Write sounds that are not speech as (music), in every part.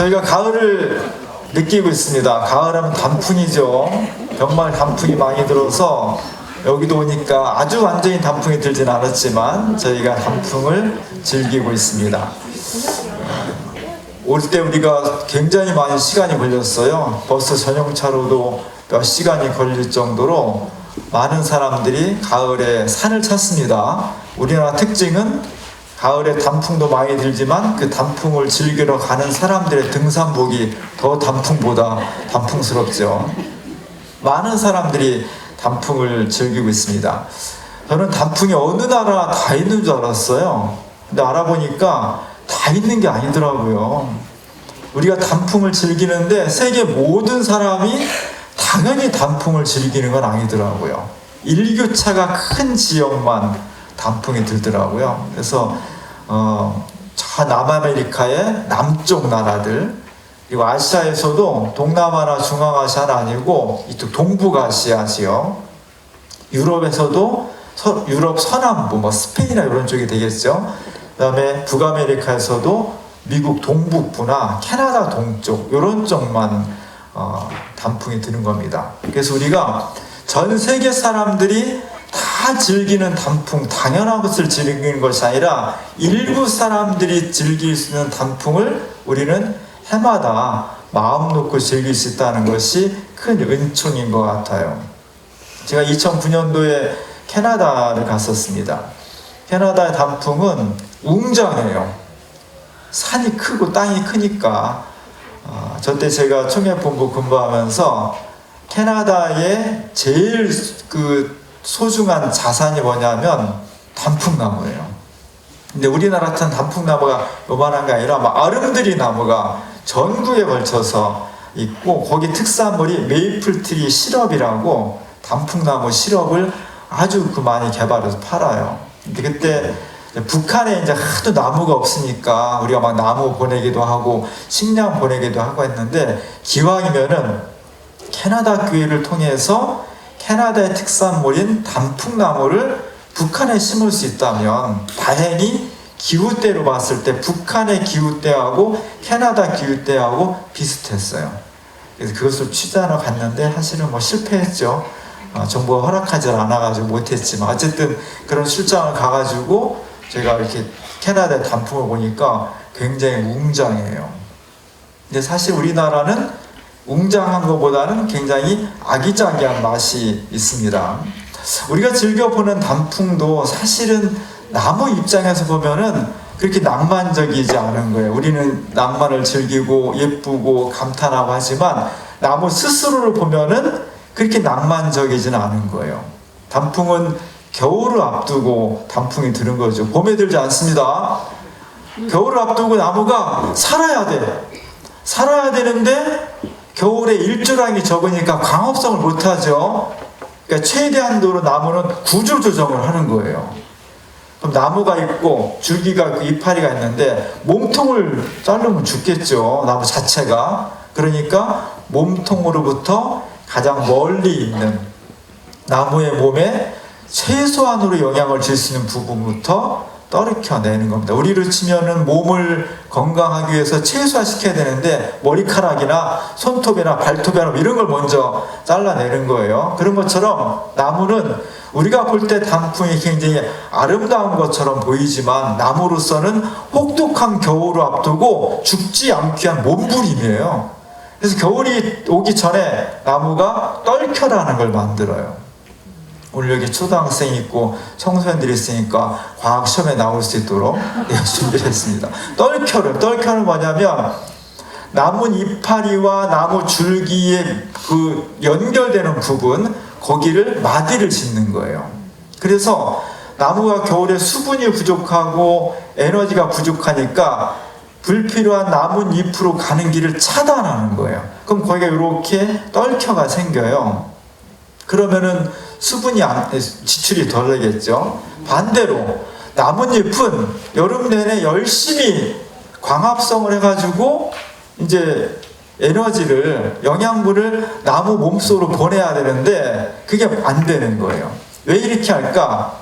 저희가 가을을 느끼고 있습니다. 가을하면 단풍이죠. 정말 단풍이 많이 들어서 여기도 오니까 아주 완전히 단풍이 들진 않았지만 저희가 단풍을 즐기고 있습니다. 올 때 우리가 굉장히 많은 시간이 걸렸어요. 버스 전용차로도 몇 시간이 걸릴 정도로 많은 사람들이 가을에 산을 찾습니다. 우리나라 특징은 가을에 단풍도 많이 들지만 그 단풍을 즐기러 가는 사람들의 등산복이 더 단풍보다 단풍스럽죠. 많은 사람들이 단풍을 즐기고 있습니다. 저는 단풍이 어느 나라 다 있는 줄 알았어요. 근데 알아보니까 다 있는 게 아니더라고요. 우리가 단풍을 즐기는데 세계 모든 사람이 당연히 단풍을 즐기는 건 아니더라고요. 일교차가 큰 지역만 단풍이 들더라고요. 그래서 어, 저 남아메리카의 남쪽 나라들 그리고 아시아에서도 동남아나 중앙아시아는 아니고 이쪽 동북아시아 지역 유럽에서도 서- 유럽 서남부 뭐 스페인이나 이런 쪽이 되겠죠. 그다음에 북아메리카에서도 미국 동북부나 캐나다 동쪽 이런 쪽만 어, 단풍이 드는 겁니다. 그래서 우리가 전 세계 사람들이 다 즐기는 단풍 당연한 것을 즐기는 것이 아니라 일부 사람들이 즐길 수 있는 단풍을 우리는 해마다 마음 놓고 즐길 수 있다는 것이 큰 은총인 것 같아요. 제가 2009년도에 캐나다를 갔었습니다. 캐나다의 단풍은 웅장해요. 산이 크고 땅이 크니까 어, 저때 제가 총회본부 근무하면서 캐나다의 제일 그 소중한 자산이 뭐냐면 단풍나무예요. 근데 우리나라 같은 단풍나무가 요만한 게 아니라 막 아름드리 나무가 전국에 걸쳐서 있고 거기 특산물이 메이플트리 시럽이라고 단풍나무 시럽을 아주 그 많이 개발해서 팔아요. 근데 그때 북한에 이제 하도 나무가 없으니까 우리가 막 나무 보내기도 하고 식량 보내기도 하고 했는데 기왕이면은 캐나다 교회를 통해서 캐나다의 특산물인 단풍나무를 북한에 심을 수 있다면 다행히 기후대로 봤을 때 북한의 기후대하고 캐나다 기후대하고 비슷했어요. 그래서 그것을 취재하러 갔는데 사실은 뭐 실패했죠. 어, 정부가 허락하지 않아가지고 못했지만 어쨌든 그런 출장을 가가지고 제가 이렇게 캐나다의 단풍을 보니까 굉장히 웅장해요. 근데 사실 우리나라는 웅장한 것보다는 굉장히 아기자기한 맛이 있습니다. 우리가 즐겨 보는 단풍도 사실은 나무 입장에서 보면은 그렇게 낭만적이지 않은 거예요. 우리는 낭만을 즐기고 예쁘고 감탄하고 하지만 나무 스스로를 보면은 그렇게 낭만적이지는 않은 거예요. 단풍은 겨울을 앞두고 단풍이 드는 거죠. 봄에 들지 않습니다. 겨울을 앞두고 나무가 살아야 돼. 살아야 되는데 겨울에 일조량이 적으니까 광합성을 못하죠. 그러니까 최대한도로 나무는 구조 조정을 하는 거예요. 그럼 나무가 있고 줄기가 있고 이파리가 있는데 몸통을 자르면 죽겠죠. 나무 자체가. 그러니까 몸통으로부터 가장 멀리 있는 나무의 몸에 최소한으로 영향을 줄 수 있는 부분부터 떨어켜내는 겁니다. 우리로 치면은 몸을 건강하기 위해서 최소화시켜야 되는데 머리카락이나 손톱이나 발톱이나 이런 걸 먼저 잘라내는 거예요. 그런 것처럼 나무는 우리가 볼 때 단풍이 굉장히 아름다운 것처럼 보이지만 나무로서는 혹독한 겨울을 앞두고 죽지 않기 위한 몸부림이에요. 그래서 겨울이 오기 전에 나무가 떨켜라는 걸 만들어요. 오늘 여기 초등학생 있고 청소년들이 있으니까 과학 시험에 나올 수 있도록 (laughs) 준비를 했습니다. 떨켜를 떨켜는 뭐냐면 나무 이파리와 나무 줄기의 그 연결되는 부분 거기를 마디를 짓는 거예요. 그래서 나무가 겨울에 수분이 부족하고 에너지가 부족하니까 불필요한 나무 잎으로 가는 길을 차단하는 거예요. 그럼 거기가 이렇게 떨켜가 생겨요. 그러면은 수분이 안, 지출이 덜 되겠죠. 반대로 나뭇잎은 여름 내내 열심히 광합성을 해가지고 이제 에너지를 영양분을 나무 몸속으로 보내야 되는데 그게 안 되는 거예요. 왜 이렇게 할까?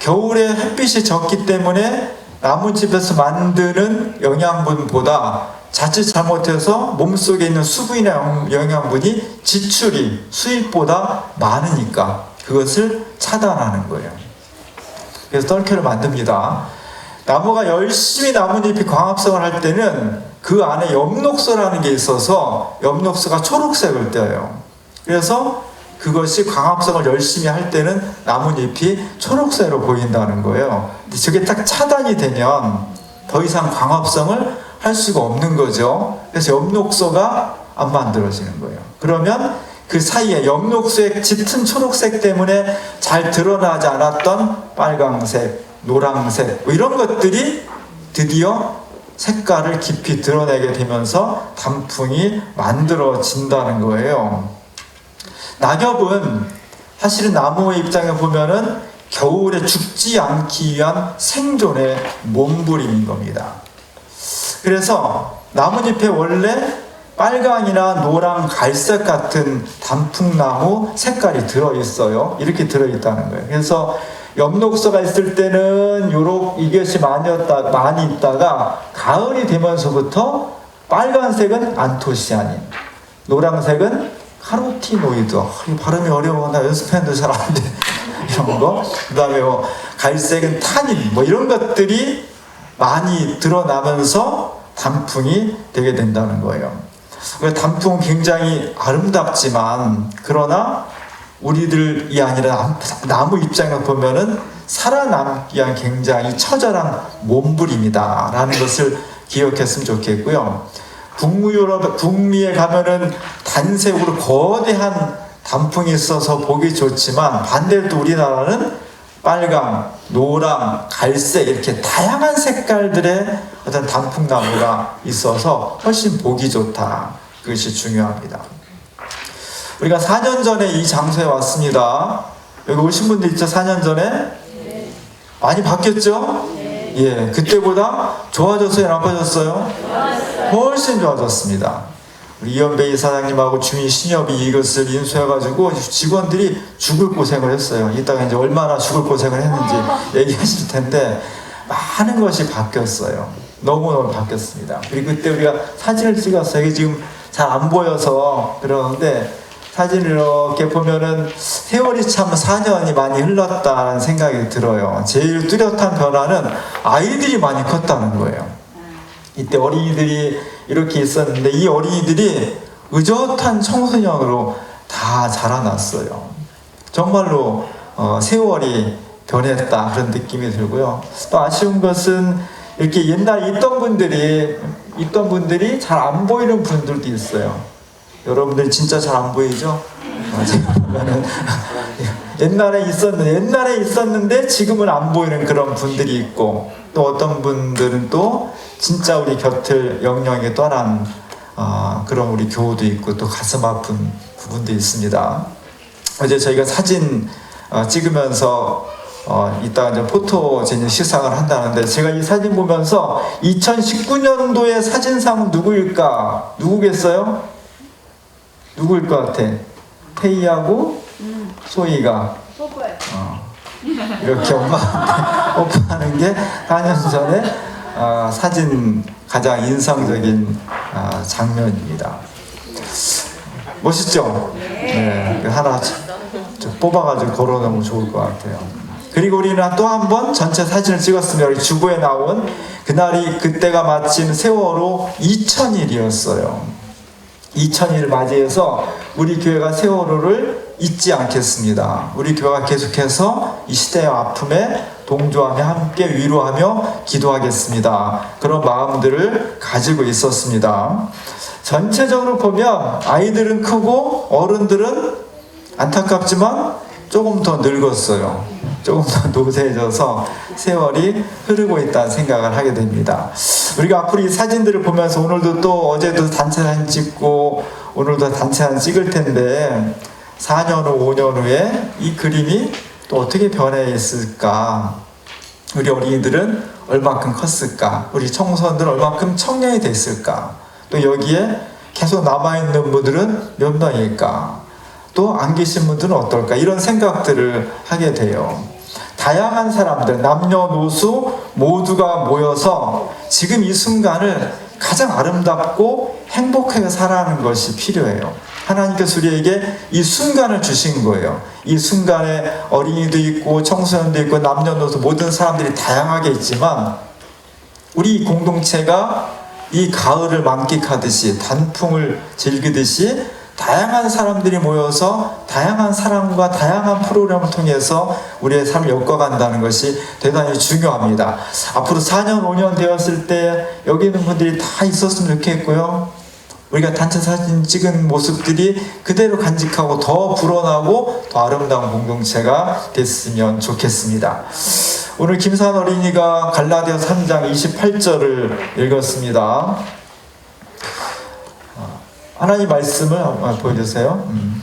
겨울에 햇빛이 적기 때문에 나뭇잎에서 만드는 영양분보다 자칫 잘못해서 몸속에 있는 수분이나 영- 영양분이 지출이 수입보다 많으니까 그것을 차단하는 거예요. 그래서 떨켜를 만듭니다. 나무가 열심히 나뭇잎이 광합성을 할 때는 그 안에 엽록소라는 게 있어서 엽록소가 초록색을 떼어요. 그래서 그것이 광합성을 열심히 할 때는 나뭇잎이 초록색으로 보인다는 거예요. 저게 딱 차단이 되면 더 이상 광합성을 할 수가 없는 거죠. 그래서 엽록소가 안 만들어지는 거예요. 그러면 그 사이에 엽록소의 짙은 초록색 때문에 잘 드러나지 않았던 빨강색, 노랑색 뭐 이런 것들이 드디어 색깔을 깊이 드러내게 되면서 단풍이 만들어진다는 거예요. 낙엽은 사실은 나무의 입장에 보면은 겨울에 죽지 않기 위한 생존의 몸부림인 겁니다. 그래서 나뭇잎에 원래 빨강이나 노랑, 갈색 같은 단풍나무 색깔이 들어있어요. 이렇게 들어있다는 거예요. 그래서 엽록소가 있을 때는 요렇 이것이 많이 었다 많이 있다가 가을이 되면서부터 빨간색은 안토시아닌, 노란색은 카로티노이드. 아, 이 발음이 어려워. 나 연습했는데 잘 안 돼. (laughs) 이런 거. 그 다음에 뭐, 갈색은 타닌. 뭐 이런 것들이 많이 드러나면서 단풍이 되게 된다는 거예요. 그래서 단풍은 굉장히 아름답지만, 그러나 우리들이 아니라 남- 나무 입장에 보면은 살아남기 위한 굉장히 처절한 몸부림이다라는 것을 기억했으면 좋겠고요. 북미 유럽, 북미에 가면은 단색으로 거대한 단풍이 있어서 보기 좋지만 반대로 또 우리나라는 빨강, 노랑, 갈색 이렇게 다양한 색깔들의 어떤 단풍나무가 있어서 훨씬 보기 좋다. 그것이 중요합니다. 우리가 4년 전에 이 장소에 왔습니다. 여기 오신 분들 있죠? 4년 전에? 많이 바뀌었죠? 예, 그때보다 좋아졌어요? 나빠졌어요? 훨씬 좋아졌습니다. 이현배 이사장님하고 주민 신협이 이것을 인수해가지고 직원들이 죽을 고생을 했어요. 이따가 이제 얼마나 죽을 고생을 했는지 (laughs) 얘기하실 텐데 많은 것이 바뀌었어요. 너무너무 바뀌었습니다. 그리고 그때 우리가 사진을 찍었어요. 이게 지금 잘 안 보여서 그러는데 사진을 이렇게 보면은 세월이 참 4년이 많이 흘렀다는 생각이 들어요. 제일 뚜렷한 변화는 아이들이 많이 컸다는 거예요. 이때 어린이들이 이렇게 있었는데 이 어린이들이 의젓한 청소년으로 다 자라났어요. 정말로 어, 세월이 변했다 그런 느낌이 들고요. 또 아쉬운 것은 이렇게 옛날에 있던 분들이 있던 분들이 잘 안 보이는 분들도 있어요. 여러분들 진짜 잘 안 보이죠? (laughs) 맞아요. 옛날에 있었는데 옛날에 있었는데 지금은 안 보이는 그런 분들이 있고 또 어떤 분들은 또 진짜 우리 곁을 영영하게 떠난 아, 그런 우리 교우도 있고 또 가슴 아픈 부분도 있습니다. 어제 저희가 사진 어, 찍으면서 어, 이따 이제 포토제니 시상을 한다는데 제가 이 사진 보면서 2019년도의 사진상은 누구일까? 누구겠어요? 누구일 것 같아? 태희하고 소희가. 어, 이렇게 엄마한테 뽀뽀하는 (laughs) 게 4년 전에 아, 사진 가장 인상적인 아, 장면입니다. 멋있죠? 네. 그 하나 좀 뽑아가지고 걸어놓으면 좋을 것 같아요. 그리고 우리는 또 한 번 전체 사진을 찍었으면 여기 주보에 나온 그날이 그때가 마침 세월호 2000일이었어요. 2000일 맞이해서 우리 교회가 세월호를 잊지 않겠습니다. 우리 교회가 계속해서 이 시대의 아픔에 동조하며 함께 위로하며 기도하겠습니다. 그런 마음들을 가지고 있었습니다. 전체적으로 보면 아이들은 크고 어른들은 안타깝지만 조금 더 늙었어요. 조금 더 노쇠해져서 세월이 흐르고 있다는 생각을 하게 됩니다. 우리가 앞으로 이 사진들을 보면서 오늘도 또 어제도 단체 사진 찍고 오늘도 단체 사진 찍을 텐데 4년 후, 5년 후에 이 그림이 또 어떻게 변해 있을까? 우리 어린이들은 얼마큼 컸을까? 우리 청소년들은 얼마큼 청년이 됐을까? 또 여기에 계속 남아있는 분들은 몇 명일까? 또 안 계신 분들은 어떨까? 이런 생각들을 하게 돼요. 다양한 사람들, 남녀노소 모두가 모여서 지금 이 순간을 가장 아름답고 행복하게 살아가는 것이 필요해요. 하나님께서 우리에게 이 순간을 주신 거예요. 이 순간에 어린이도 있고 청소년도 있고 남녀노소 모든 사람들이 다양하게 있지만 우리 공동체가 이 가을을 만끽하듯이 단풍을 즐기듯이 다양한 사람들이 모여서 다양한 사람과 다양한 프로그램을 통해서 우리의 삶을 엮어간다는 것이 대단히 중요합니다. 앞으로 4년, 5년 되었을 때 여기 있는 분들이 다 있었으면 좋겠고요. 우리가 단체 사진 찍은 모습들이 그대로 간직하고 더 불어나고 더 아름다운 공동체가 됐으면 좋겠습니다. 오늘 김산 어린이가 갈라디아 3장 28절을 읽었습니다. 하나님 말씀을 한번 보여주세요. 음.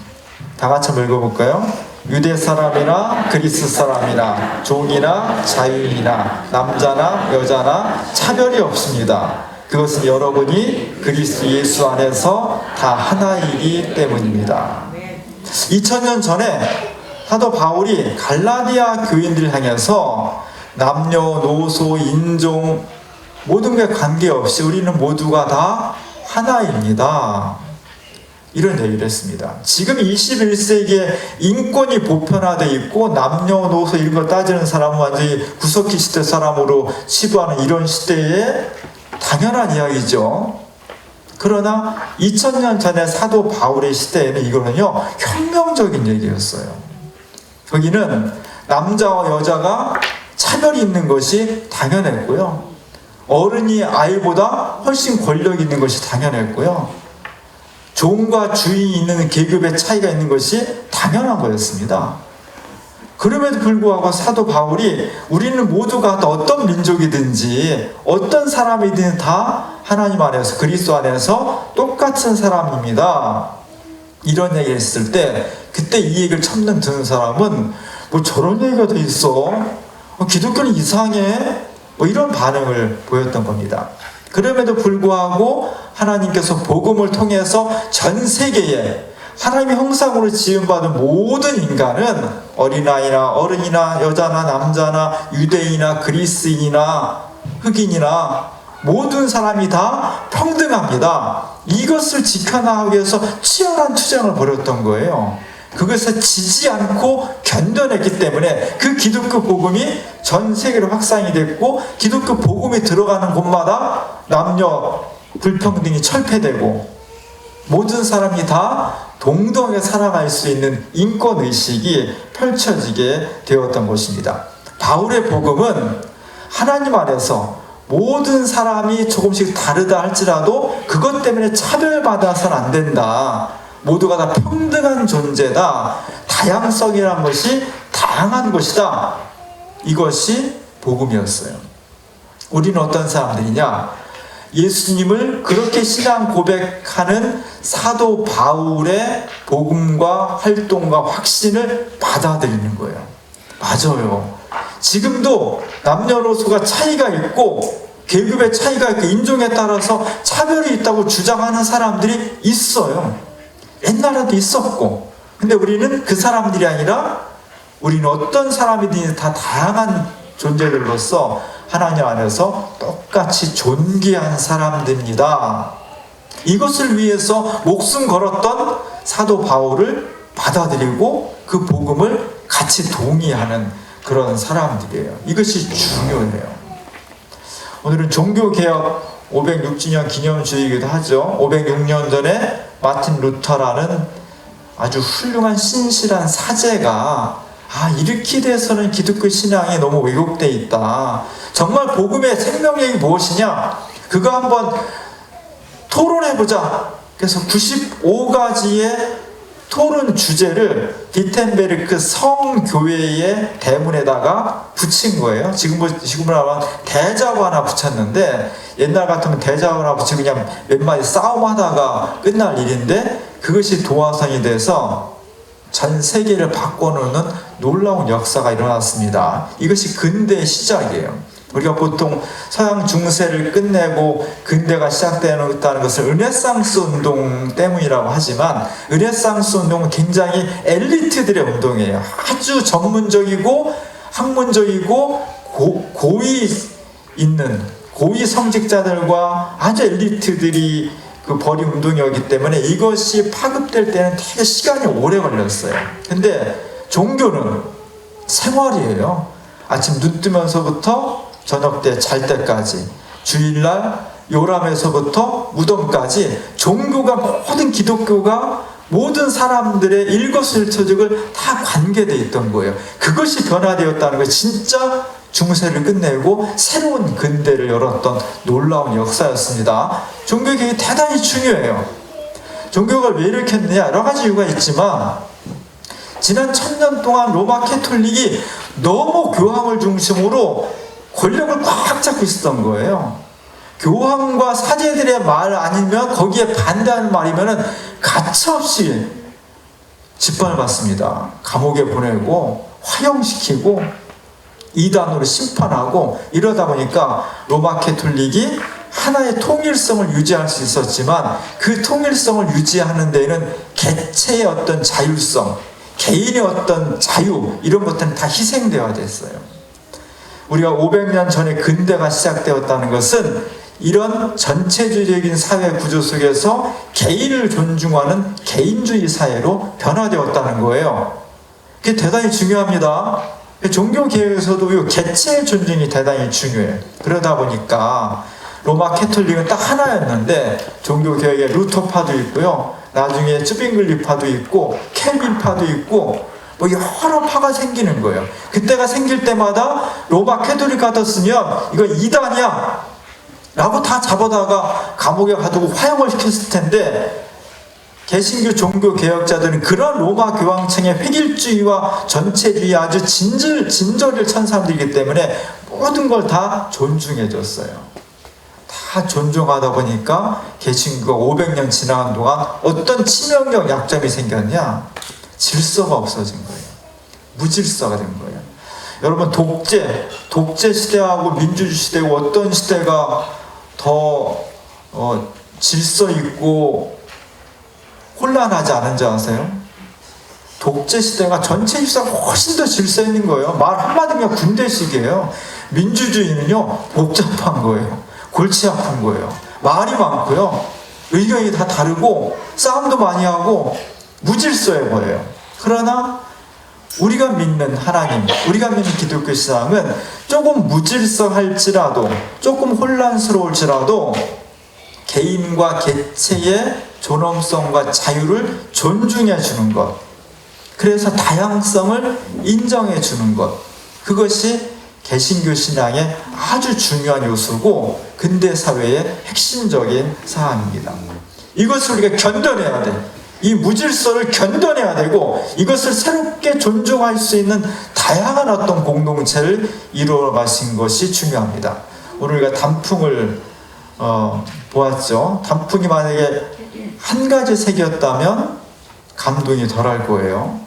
다 같이 한번 읽어볼까요? 유대 사람이나 그리스 사람이나 종이나 자유인이나 남자나 여자나 차별이 없습니다. 그것은 여러분이 그리스도 예수 안에서 다 하나이기 때문입니다. 2000년 전에 사도 바울이 갈라디아 교인들을 향해서 남녀, 노소, 인종 모든 게 관계없이 우리는 모두가 다 하나입니다. 이런 얘기를 했습니다. 지금 21세기에 인권이 보편화되어 있고 남녀노소 이런 걸 따지는 사람은 완전히 구석기 시대 사람으로 치부하는 이런 시대에 당연한 이야기죠. 그러나 2000년 전에 사도 바울의 시대에는 이거는요 혁명적인 얘기였어요. 거기는 남자와 여자가 차별이 있는 것이 당연했고요. 어른이 아이보다 훨씬 권력 있는 것이 당연했고요. 종과 주인이 있는 계급의 차이가 있는 것이 당연한 거였습니다. 그럼에도 불구하고 사도 바울이 우리는 모두가 다 어떤 민족이든지 어떤 사람이든 다 하나님 안에서 그리스도 안에서 똑같은 사람입니다. 이런 얘기를 했을 때 그때 이 얘기를 처음 듣는 사람은 뭐 저런 얘기가 더 있어? 어, 기독교는 이상해? 뭐 이런 반응을 보였던 겁니다. 그럼에도 불구하고 하나님께서 복음을 통해서 전 세계에 하나님의 형상으로 지음받은 모든 인간은 어린아이나 어른이나 여자나 남자나 유대인이나 그리스인이나 흑인이나 모든 사람이 다 평등합니다. 이것을 지켜나가기 위해서 치열한 투쟁을 벌였던 거예요. 그것을 지지 않고 견뎌냈기 때문에 그 기독교 복음이 전 세계로 확산이 됐고 기독교 복음이 들어가는 곳마다 남녀 불평등이 철폐되고 모든 사람이 다 동등하게 살아갈 수 있는 인권 의식이 펼쳐지게 되었던 것입니다. 바울의 복음은 하나님 안에서 모든 사람이 조금씩 다르다 할지라도 그것 때문에 차별받아서는 안 된다. 모두가 다 평등한 존재다. 다양성이란 것이 다양한 것이다. 이것이 복음이었어요. 우리는 어떤 사람들이냐? 예수님을 그렇게 신앙 고백하는 사도 바울의 복음과 활동과 확신을 받아들이는 거예요. 맞아요. 지금도 남녀노소가 차이가 있고 계급의 차이가 있고 인종에 따라서 차별이 있다고 주장하는 사람들이 있어요. 옛날에도 있었고. 근데 우리는 그 사람들이 아니라 우리는 어떤 사람이든 다 다양한 존재들로서 하나님 안에서 똑같이 존귀한 사람들입니다. 이것을 위해서 목숨 걸었던 사도 바울을 받아들이고 그 복음을 같이 동의하는 그런 사람들이에요. 이것이 중요해요. 오늘은 종교개혁 506주년 기념주의이기도 하죠. 506년 전에 마틴 루터라는 아주 훌륭한 신실한 사제가 아, 이렇게 돼서는 기독교 신앙이 너무 왜곡돼 있다. 정말 복음의 생명력이 무엇이냐? 그거 한번 토론해 보자. 그래서 95가지의 토론 주제를 디텐베르크 성교회의 대문에다가 붙인 거예요. 지금, 뭐, 지금으로 하면 대자보 하나 붙였는데 옛날 같으면 대자보 하나 붙이고 그냥 몇 마디 싸움하다가 끝날 일인데 그것이 도화선이 돼서 전 세계를 바꿔놓는 놀라운 역사가 일어났습니다. 이것이 근대의 시작이에요. 우리가 보통 서양 중세를 끝내고 근대가 시작되었다는 것을 르네상스 운동 때문이라고 하지만 르네상스 운동은 굉장히 엘리트들의 운동이에요. 아주 전문적이고 학문적이고 고, 고위 있는 고위 성직자들과 아주 엘리트들이 그 벌이 운동이었기 때문에 이것이 파급될 때는 되게 시간이 오래 걸렸어요. 근데 종교는 생활이에요. 아침 눈 뜨면서부터 저녁 때 잘 때까지 주일날 요람에서부터 무덤까지 종교가 모든 기독교가 모든 사람들의 일거수일투족을 다 관계돼 있던 거예요. 그것이 변화되었다는 거 진짜 중세를 끝내고 새로운 근대를 열었던 놀라운 역사였습니다. 종교개혁이 대단히 중요해요. 종교가 왜 이렇게 했느냐 여러 가지 이유가 있지만 지난 천년 동안 로마 캐톨릭이 너무 교황을 중심으로 권력을 꽉 잡고 있었던 거예요. 교황과 사제들의 말 아니면 거기에 반대하는 말이면은 가차없이 짓밟았습니다. 감옥에 보내고 화형시키고 이단으로 심판하고 이러다 보니까 로마 캐톨릭이 하나의 통일성을 유지할 수 있었지만 그 통일성을 유지하는 데에는 개체의 어떤 자율성, 개인의 어떤 자유 이런 것들은 다 희생되어야 됐어요. 우리가 500년 전에 근대가 시작되었다는 것은 이런 전체주의적인 사회 구조 속에서 개인을 존중하는 개인주의 사회로 변화되었다는 거예요. 그게 대단히 중요합니다. 종교 개혁에서도 이 개체의 존중이 대단히 중요해요. 그러다 보니까 로마 캐톨릭은 딱 하나였는데 종교 개혁에 루터파도 있고요. 나중에 쯔빙글리파도 있고 켈빈파도 있고 뭐 여러 파가 생기는 거예요. 그때가 생길 때마다 로마 캐톨릭 같았으면 이거 이단이야. 라고 다 잡아다가 감옥에 가두고 화형을 시켰을 텐데 개신교 종교 개혁자들은 그런 로마 교황청의 획일주의와 전체주의 아주 진절 진절을 찬 사람들이기 때문에 모든 걸 다 존중해 줬어요. 다 존중하다 보니까 개신교가 500년 지나간 동안 어떤 치명적 약점이 생겼냐? 질서가 없어진. 무질서가 된 거예요. 여러분 독재, 독재 시대하고 민주주의 시대고 어떤 시대가 더 어, 질서 있고 혼란하지 않은지 아세요? 독재 시대가 전체 역사가 훨씬 더 질서 있는 거예요. 말 한마디면 군대식이에요. 민주주의는요, 복잡한 거예요. 골치 아픈 거예요. 말이 많고요. 의견이 다 다르고, 싸움도 많이 하고, 무질서해 보여요. 그러나, 우리가 믿는 하나님, 우리가 믿는 기독교 신앙은 조금 무질서할지라도, 조금 혼란스러울지라도, 개인과 개체의 존엄성과 자유를 존중해 주는 것. 그래서 다양성을 인정해 주는 것. 그것이 개신교 신앙의 아주 중요한 요소고 근대 사회의 핵심적인 사항입니다. 이것을 우리가 견뎌내야 돼. 이 무질서를 견뎌내야 되고 이것을 새롭게 존중할 수 있는 다양한 어떤 공동체를 이루어 가신 것이 중요합니다. 오늘 우리가 단풍을 어, 보았죠. 단풍이 만약에 한 가지 색이었다면 감동이 덜할 거예요.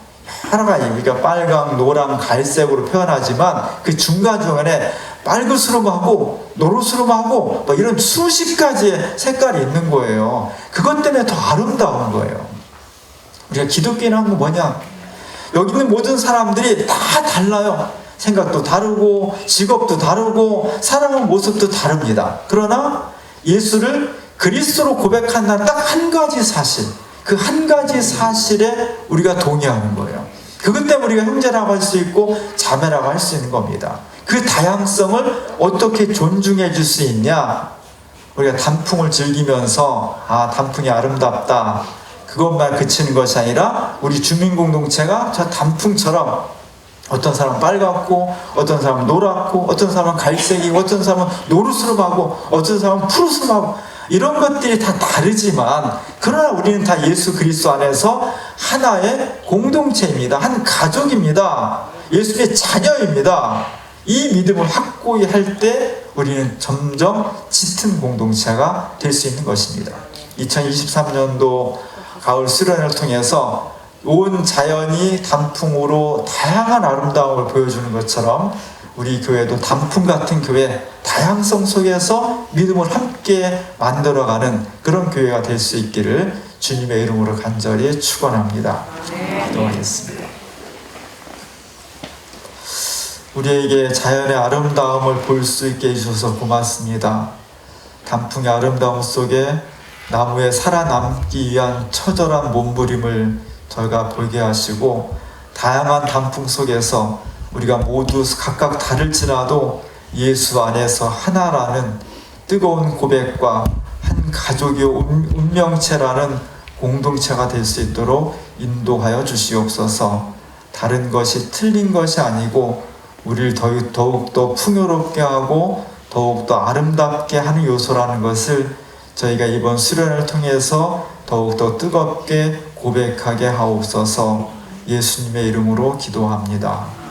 여러 가지 우리가 빨강, 노랑, 갈색으로 표현하지만 그 중간 중간에 빨그스름하고 노르스름하고 뭐 이런 수십 가지의 색깔이 있는 거예요. 그것 때문에 더 아름다운 거예요. 우리가 기독교인 한 건 뭐냐? 여기 있는 모든 사람들이 다 달라요. 생각도 다르고 직업도 다르고 살아가는 모습도 다릅니다. 그러나 예수를 그리스도로 고백한다는 딱 한 가지 사실, 그 한 가지 사실에 우리가 동의하는 거예요. 그것 때문에 우리가 형제라고 할 수 있고 자매라고 할 수 있는 겁니다. 그 다양성을 어떻게 존중해 줄 수 있냐? 우리가 단풍을 즐기면서 아 단풍이 아름답다. 그것만 그치는 것이 아니라 우리 주민 공동체가 저 단풍처럼 어떤 사람은 빨갛고 어떤 사람은 노랗고 어떤 사람은 갈색이고 어떤 사람은 노르스름하고 어떤 사람은 푸르스름하고 이런 것들이 다 다르지만 그러나 우리는 다 예수 그리스도 안에서 하나의 공동체입니다. 한 가족입니다. 예수의 자녀입니다. 이 믿음을 확고히 할 때 우리는 점점 짙은 공동체가 될 수 있는 것입니다. 2023년도 가을 수련을 통해서 온 자연이 단풍으로 다양한 아름다움을 보여주는 것처럼 우리 교회도 단풍 같은 교회 다양성 속에서 믿음을 함께 만들어가는 그런 교회가 될 수 있기를 주님의 이름으로 간절히 축원합니다. 기도하겠습니다. 우리에게 자연의 아름다움을 볼 수 있게 해주셔서 고맙습니다. 단풍의 아름다움 속에 나무에 살아남기 위한 처절한 몸부림을 저희가 보게 하시고 다양한 단풍 속에서 우리가 모두 각각 다를지라도 예수 안에서 하나라는 뜨거운 고백과 한 가족의 운- 운명체라는 공동체가 될 수 있도록 인도하여 주시옵소서. 다른 것이 틀린 것이 아니고 우리를 더욱 더욱더 풍요롭게 하고 더욱더 아름답게 하는 요소라는 것을 저희가 이번 수련을 통해서 더욱더 뜨겁게 고백하게 하옵소서 예수님의 이름으로 기도합니다.